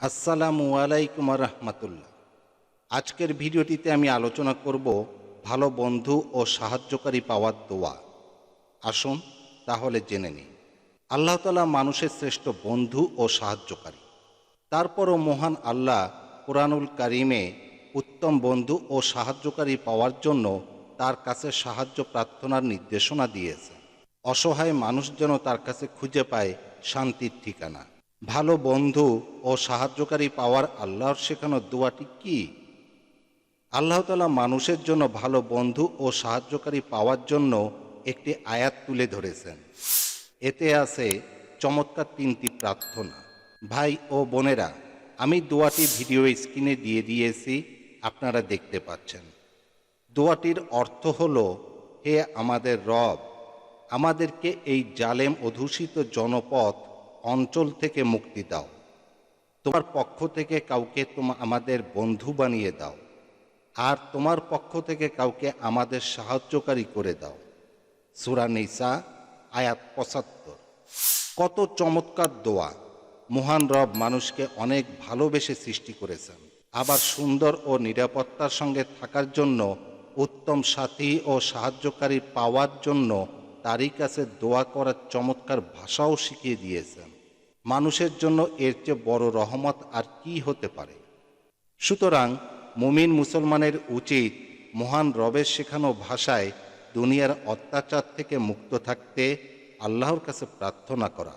আসসালামু আলাইকুম রহমতুল্লাহ। আজকের ভিডিওটিতে আমি আলোচনা করব ভালো বন্ধু ও সাহায্যকারী পাওয়ার দোয়া। আসুন তাহলে জেনে নিই। আল্লাহ তালা মানুষের শ্রেষ্ঠ বন্ধু ও সাহায্যকারী। তারপরও মহান আল্লাহ কোরআনুল কারিমে উত্তম বন্ধু ও সাহায্যকারী পাওয়ার জন্য তার কাছে সাহায্য প্রার্থনার নির্দেশনা দিয়েছে। অসহায় মানুষ যেন তার কাছে খুঁজে পায় শান্তির ঠিকানা। ভালো বন্ধু ও সাহায্যকারী পাওয়ার আল্লাহর শেখানো দোয়াটি কি? আল্লাহ তালা মানুষের জন্য ভালো বন্ধু ও সাহায্যকারী পাওয়ার জন্য একটি আয়াত তুলে ধরেছেন। এতে আছে চমৎকার তিনটি প্রার্থনা। ভাই ও বোনেরা, আমি দোয়াটি ভিডিও স্ক্রিনে দিয়ে দিয়েছি, আপনারা দেখতে পাচ্ছেন। দোয়াটির অর্থ হল, হে আমাদের রব, আমাদেরকে এই জালেম অধূষিত জনপদ অঞ্চল থেকে মুক্তি দাও। তোমার পক্ষ থেকে কাউকে তোমা, আমাদের বন্ধু বানিয়ে দাও। আর তোমার পক্ষ থেকে কাউকে আমাদের সাহায্যকারী করে দাও। সুরা নিসা, আয়াত পঁচাত্তর। কত চমৎকার দোয়া। মহান রব মানুষকে অনেক ভালোবেসে সৃষ্টি করেছেন। আবার সুন্দর ও নিরাপত্তার সঙ্গে থাকার জন্য, উত্তম সাথী ও সাহায্যকারী পাওয়ার জন্য তারই কাছে দোয়া করার চমৎকার ভাষাও শিখিয়ে দিয়েছেন। মানুষের জন্য এর চেয়ে বড় রহমত আর কি হতে পারে? সুতরাং মুমিন মুসলমানের উচিত মহান রবের শেখানো ভাষায় দুনিয়ার অত্যাচার থেকে মুক্ত থাকতে আল্লাহর কাছে প্রার্থনা করা।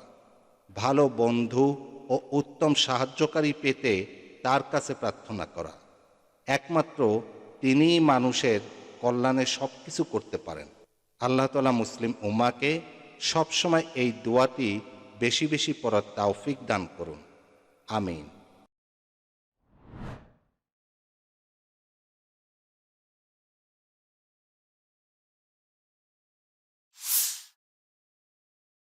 ভালো বন্ধু ও উত্তম সাহায্যকারী পেতে তার কাছে প্রার্থনা করা। একমাত্র তিনিই মানুষের কল্যাণে সব কিছু করতে পারেন। আল্লাহ তালা মুসলিম উম্মাকে সবসময় এই দোয়াটি বেশি বেশি পড়ার তাওফিক দান করুন। আমিন।